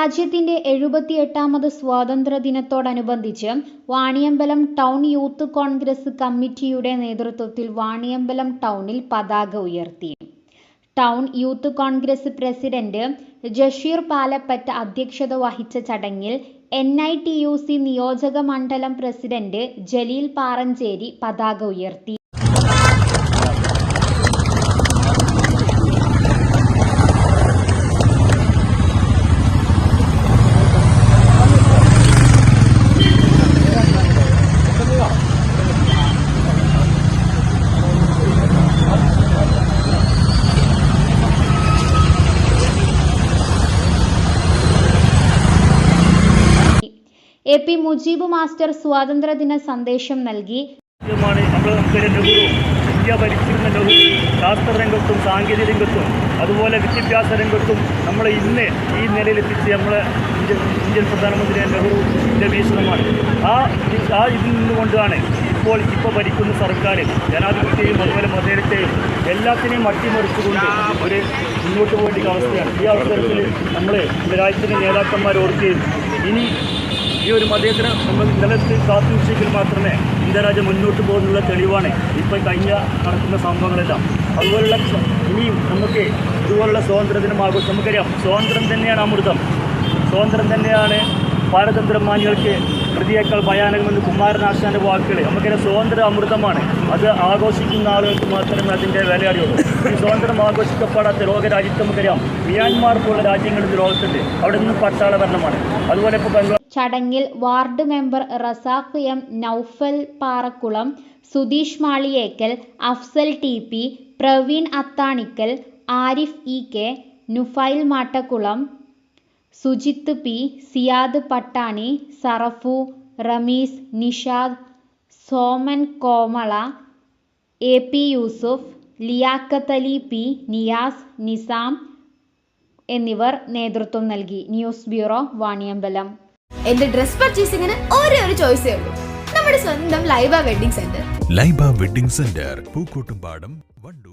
രാജ്യത്തിന്റെ എഴുപത്തിയെട്ടാമത് സ്വാതന്ത്ര്യ ദിനത്തോടനുബന്ധിച്ച് വാണിയമ്പലം ടൗൺ യൂത്ത് കോൺഗ്രസ് കമ്മിറ്റിയുടെ നേതൃത്വത്തിൽ വാണിയമ്പലം ടൗണിൽ പതാക ഉയർത്തി. Town youth Congress president Jasheer Palappatta അധ്യക്ഷത വഹിച്ച ചടങ്ങിൽ N I T U C നിയോജക മണ്ഡലം പ്രസിഡന്റ് ജലീൽ പാറഞ്ചേരി പതാക ഉയർത്തി. എ പി മുജീബ് മാസ്റ്റർ സ്വാതന്ത്ര്യദിന സന്ദേശം നൽകി. ഇന്ത്യ ശാസ്ത്ര രംഗത്തും സാങ്കേതിക രംഗത്തും അതുപോലെ വിദ്യാഭ്യാസ രംഗത്തും നമ്മൾ ഇന്ന് ഈ നിലയിലെത്തിച്ച് നമ്മളെ ഇന്ത്യൻ ഇന്ത്യൻ പ്രധാനമന്ത്രി നെഹ്റുവിന്റെ വീക്ഷണമാണ്. ആ ആ ഇതിൽ നിന്നുകൊണ്ടാണ് ഇപ്പോൾ ഇപ്പോൾ ഭരിക്കുന്ന സർക്കാർ ജനാധിപത്യയും അതുപോലെ മതേരത്തെയും എല്ലാത്തിനെയും അട്ടിമറിച്ചുകൊണ്ട് ഒരു മുന്നോട്ട് പോകേണ്ട അവസ്ഥയാണ്. ഈ അവസരത്തിൽ നമ്മൾ രാജ്യത്തിന്റെ നേതാക്കന്മാർ ഓർക്കുകയും ഇനി ഈ ഒരു മതേതര നമ്മൾ നിലനിർത്തി കാത്തുസൂക്ഷിക്കൽ മാത്രമേ ഇന്ത്യ രാജ്യം മുന്നോട്ട് പോകുന്നുള്ള തെളിവാണ് ഇപ്പം കഴിഞ്ഞ നടക്കുന്ന സംഭവങ്ങളെല്ലാം. അതുപോലുള്ള ഇനിയും നമുക്ക് ഇതുപോലുള്ള സ്വാതന്ത്ര്യദിനം ആഘോഷം. നമുക്കറിയാം സ്വാതന്ത്ര്യം തന്നെയാണ് അമൃതം. സ്വാതന്ത്ര്യം തന്നെയാണ് പാരതന്ത്രമാനികൾക്ക് പ്രതിയേക്കാൾ ഭയാനകമെന്ന് കുമാരനാശാന്റെ വാക്കുകൾ നമുക്കൊരു സ്വാതന്ത്ര്യ അമൃതമാണ്. അത് ആഘോഷിക്കുന്ന ആളുകൾക്ക് മാത്രമേ അതിന്റെ വില അറിയുള്ളൂ ഈ സ്വാതന്ത്ര്യം ആഘോഷിക്കപ്പെടാത്ത ലോകരാജ്യത്ത് നമുക്കറിയാം മ്യാൻമാർ പോലുള്ള രാജ്യങ്ങളിൽ ലോകത്തുണ്ട്. അവിടെ നിന്ന് പട്ടാള ഭരണമാണ്. അതുപോലെ ഇപ്പോൾ ബംഗ്ലാ ചടങ്ങിൽ ward member Razak M Noufal Parakkulam Sudheesh Maliyekkal Afsal T P Praveen Athanikkal Arif E K Nufail Mattakkulam Sujith P Siyad Pattani Sarafu Rameez Nishad Soman Komala A P Yusuf Liyakathali Ali P Niyas Nizam എന്നിവർ നേതൃത്വം നൽകി. News bureau Vaniyambalam. എന്റെ dress പർച്ചേസിംഗിന് ഒരേ ഒരു ചോയ്സേ ഉള്ളൂ. നമ്മുടെ സ്വന്തം Laiba wedding centre. Laiba wedding centre Pookkottumpadam Wandoor.